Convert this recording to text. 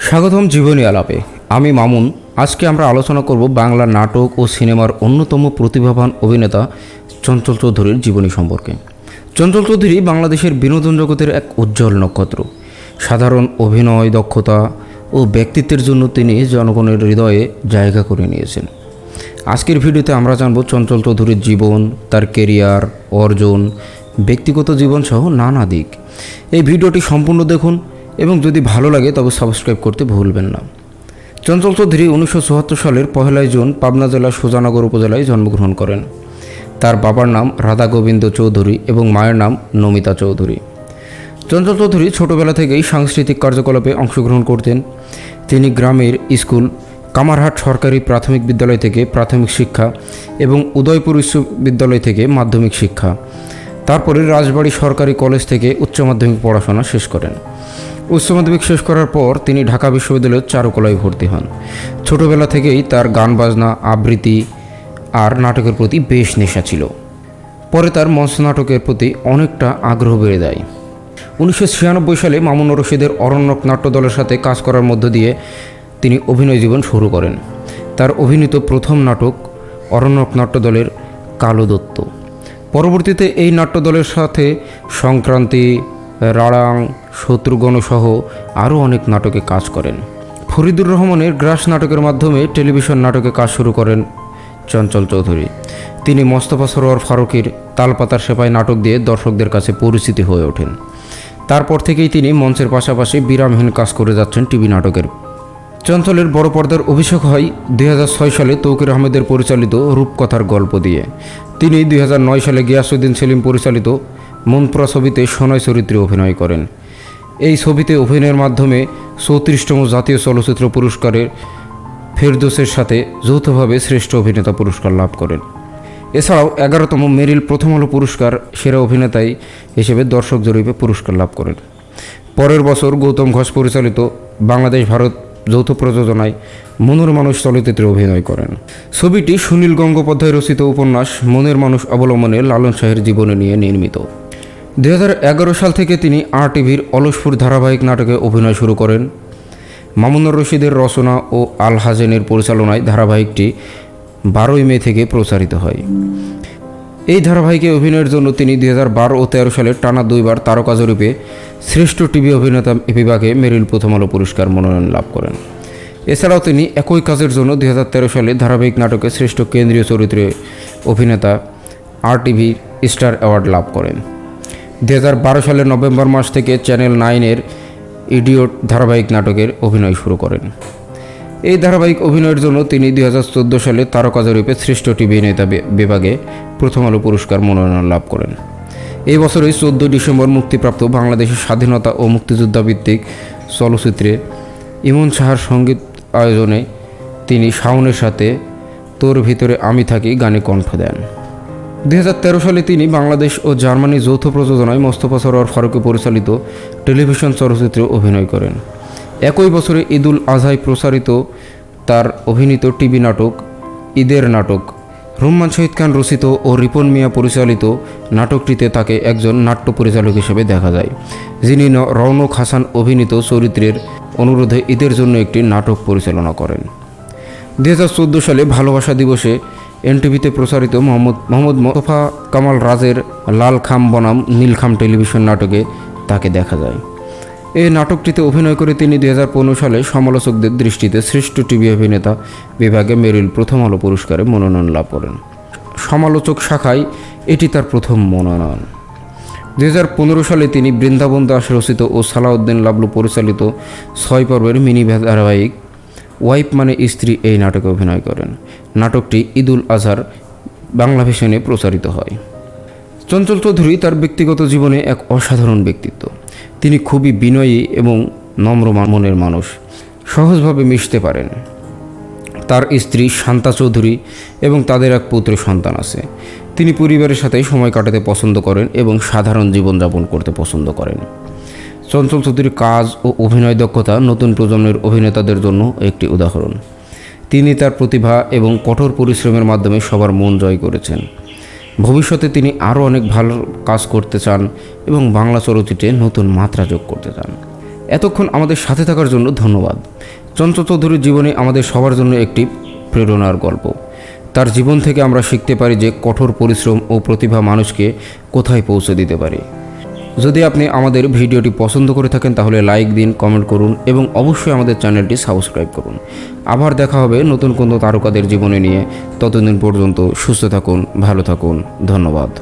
স্বাগতম জীবনী আলাপে। আমি মামুন। আজকে আমরা আলোচনা করব বাংলা নাটক ও সিনেমার অন্যতম প্রতিভাবান অভিনেতা চঞ্চল চৌধুরীর জীবনী সম্পর্কে। চঞ্চল চৌধুরী বাংলাদেশের বিনোদন জগতের এক উজ্জ্বল নক্ষত্র। সাধারণ অভিনয় দক্ষতা ও ব্যক্তিত্বের জন্য তিনি জনগণের হৃদয়ে জায়গা করে নিয়েছেন। আজকের ভিডিওতে আমরা জানব চঞ্চল চৌধুরীর জীবন, তার কেরিয়ার অর্জন, ব্যক্তিগত জীবন সহ নানা দিক। এই ভিডিওটি সম্পূর্ণ দেখুন। এবং যদি ভালো লাগে তবে সাবস্ক্রাইব করতে ভুলবেন না। চঞ্চল চৌধুরী উনিশশো চুয়াত্তর সালের পহেলাই জুন পাবনা জেলার সুজানগর উপজেলায় জন্মগ্রহণ করেন। তার বাবার নাম রাধা গোবিন্দ চৌধুরী এবং মায়ের নাম নমিতা চৌধুরী। চঞ্চল চৌধুরী ছোটবেলা থেকেই সাংস্কৃতিক কার্যকলাপে অংশগ্রহণ করতেন। তিনি গ্রামের স্কুল, কামারহাট সরকারি প্রাথমিক বিদ্যালয় থেকে প্রাথমিক শিক্ষা এবং উদয়পুর বিশ্ববিদ্যালয় থেকে মাধ্যমিক শিক্ষা। তারপরে রাজবাড়ী সরকারি কলেজ থেকে উচ্চ মাধ্যমিক পড়াশোনা শেষ করেন। উচ্চ মাধ্যমিক শেষ করার পর তিনি ঢাকা বিশ্ববিদ্যালয়ের চারুকলায় ভর্তি হন। ছোটবেলা থেকেই তার গান বাজনা আবৃত্তি আর নাটকের প্রতি বেশ নেশা ছিল। পরে তার মঞ্চ নাটকের প্রতি অনেকটা আগ্রহ বেড়ে দেয় উনিশশো ছিয়ানব্বই সালে মামুন রশিদের অরণ্যক নাট্য দলের সাথে কাজ করার মধ্য দিয়ে তিনি অভিনয় জীবন শুরু করেন। তার অভিনীত প্রথম নাটক অরণ্যক নাট্য দলের কালো দত্ত। পরবর্তীতে এই নাট্য দলের সাথে সংক্রান্তি রাড়াং শত্রুগণসহ আরও অনেক নাটকে কাজ করেন। ফরিদুর রহমানের গ্রাস নাটকের মাধ্যমে টেলিভিশন নাটকে কাজ শুরু করেন চঞ্চল চৌধুরী। তিনি মোস্তফা সরোয়ার ফারুকের তালপাতার সেপাই নাটক দিয়ে দর্শকদের কাছে পরিচিতি হয়ে ওঠেন। তারপর থেকেই তিনি মঞ্চের পাশাপাশি বিরামহীন কাজ করে যাচ্ছেন টিভি নাটকের। চঞ্চলের বড় পর্দার অভিষেক হয় দুই হাজার ছয় সালে তৌকির আহমেদের পরিচালিত রূপকথার গল্প দিয়ে। তিনি দুই হাজার নয় সালে গিয়াসুদ্দিন সেলিম পরিচালিত মনপুরা ছবিতে সোনয় চরিত্রে অভিনয় করেন। এই ছবিতে অভিনয়ের মাধ্যমে চৌত্রিশতম জাতীয় চলচ্চিত্র পুরস্কারের ফেরদোসের সাথে যৌথভাবে শ্রেষ্ঠ অভিনেতা পুরস্কার লাভ করেন। এছাড়াও এগারোতম মেরিল প্রথম আলো পুরস্কার সেরা অভিনেতাই হিসেবে দর্শক জরিপে পুরস্কার লাভ করেন। পরের বছর গৌতম ঘোষ পরিচালিত বাংলাদেশ ভারত যৌথ প্রযোজনায় মনের মানুষ চলচ্চিত্রে অভিনয় করেন। ছবিটি সুনীল গঙ্গোপাধ্যায় রচিত উপন্যাস মনের মানুষ অবলম্বনে লালন শাহের জীবনে নিয়ে নির্মিত। দুই হাজার এগারো সাল থেকে তিনি আর টিভির অলসপুর ধারাবাহিক নাটকে অভিনয় শুরু করেন। মামুনুর রশিদের রচনা ও আল হাজেনের পরিচালনায় ধারাবাহিকটি বারোই মে থেকে প্রচারিত হয়। এই ধারাবাহিকে অভিনয়ের জন্য তিনি দুই বারো ও তেরো সালে টানা দুইবার তারকা জরিপে শ্রেষ্ঠ টিভি অভিনেতা বিভাগে মেরিল প্রথম আলো পুরস্কার মনোনয়ন লাভ করেন। এছাড়াও তিনি একই কাজের জন্য দুই হাজার তেরো সালে ধারাবাহিক নাটকে শ্রেষ্ঠ কেন্দ্রীয় চরিত্রে অভিনেতা আর টিভি স্টার অ্যাওয়ার্ড লাভ করেন। দুই হাজার বারো সালের নভেম্বর মাস থেকে চ্যানেল নাইনের ইডিওট ধারাবাহিক নাটকের অভিনয় শুরু করেন। এই ধারাবাহিক অভিনয়ের জন্য তিনি দু হাজার চোদ্দ সালে তারকা জরিপে শ্রেষ্ঠ টিভি নেতা বিভাগে প্রথম আলো পুরস্কার মনোনয়ন লাভ করেন। এই বছরই চোদ্দ ডিসেম্বর মুক্তিপ্রাপ্ত বাংলাদেশের স্বাধীনতা ও মুক্তিযোদ্ধা ভিত্তিক চলচ্চিত্রে ইমন সাহার সংগীত আয়োজনে তিনি শাওনের সাথে তোর ভিতরে আমি থাকি গানে কণ্ঠ দেন। দুই হাজার তেরো সালে তিনি বাংলাদেশ ও জার্মানি যৌথ প্রযোজনায় মোস্তফা সরোয়ার ফারুকে পরিচালিত টেলিভিশন চলচ্চিত্রে অভিনয় করেন। একই বছরে ঈদুল আজহায় প্রচারিত তার অভিনীত টিভি নাটক ঈদের নাটক, রুম্মান শহীদ খান রচিত ও রিপন মিয়া পরিচালিত নাটকটিতে তাকে একজন নাট্য পরিচালক হিসেবে দেখা যায়, যিনি রৌনক হাসান অভিনীত চরিত্রের অনুরোধে ঈদের জন্য একটি নাটক পরিচালনা করেন। দু হাজার চোদ্দ সালে ভালোবাসা দিবসে এনটিভিতে প্রচারিত মোহাম্মদ মোহাম্মদ মোস্তফা কামাল রাজের লাল খাম বনাম নীলখাম টেলিভিশন নাটকে তাকে দেখা যায়। এই নাটকটিতে অভিনয় করে তিনি দুই হাজার পনেরো সালে সমালোচকদের দৃষ্টিতে শ্রেষ্ঠ টিভি অভিনেতা বিভাগে মেরিল প্রথম আলো পুরস্কারে মনোনয়ন লাভ করেন। সমালোচক শাখায় এটি তার প্রথম মনোনয়ন। দু হাজার পনেরো সালে তিনি বৃন্দাবন দাস রচিত ও সালাউদ্দিন লাবলু পরিচালিত ছয় পর্বের মিনি ধারাবাহিক ওয়াইফ মানে স্ত্রী এই নাটকে অভিনয় করেন। নাটকটি ঈদুল আজহার বাংলা ভিশনে প্রচারিত হয়। চঞ্চল চৌধুরী তার ব্যক্তিগত জীবনে এক অসাধারণ ব্যক্তিত্ব। তিনি খুবই বিনয়ী এবং নম্র মনের মানুষ। সহজভাবে মিশতে পারেন। তার স্ত্রী শান্তা চৌধুরী এবং তাদের এক পুত্র সন্তান আছে। তিনি পরিবারের সাথে সময় কাটাতে পছন্দ করেন এবং সাধারণ জীবনযাপন করতে পছন্দ করেন। চঞ্চল চৌধুরীর কাজ ও অভিনয় দক্ষতা নতুন প্রজন্মের অভিনেতাদের জন্য একটি উদাহরণ। তিনি তার প্রতিভা এবং কঠোর পরিশ্রমের মাধ্যমে সবার মন জয় করেছেন। ভবিষ্যতে তিনি আরও অনেক ভালো কাজ করতে চান এবং বাংলা চলচ্চিত্রে নতুন মাত্রা যোগ করতে চান। এতক্ষণ আমাদের সাথে থাকার জন্য ধন্যবাদ। চঞ্চল চৌধুরীর জীবনে আমাদের সবার জন্য একটি প্রেরণার গল্প। তার জীবন থেকে আমরা শিখতে পারি যে কঠোর পরিশ্রম ও প্রতিভা মানুষকে কোথায় পৌঁছে দিতে পারে। যদি আপনি আমাদের ভিডিওটি পছন্দ করে থাকেন, তাহলে লাইক দিন, কমেন্ট করুন এবং অবশ্যই আমাদের চ্যানেলটি সাবস্ক্রাইব করুন। আবার দেখা হবে নতুন কোনো তারকাদের জীবনে নিয়ে। ততদিন পর্যন্ত সুস্থ থাকুন, ভালো থাকুন। ধন্যবাদ।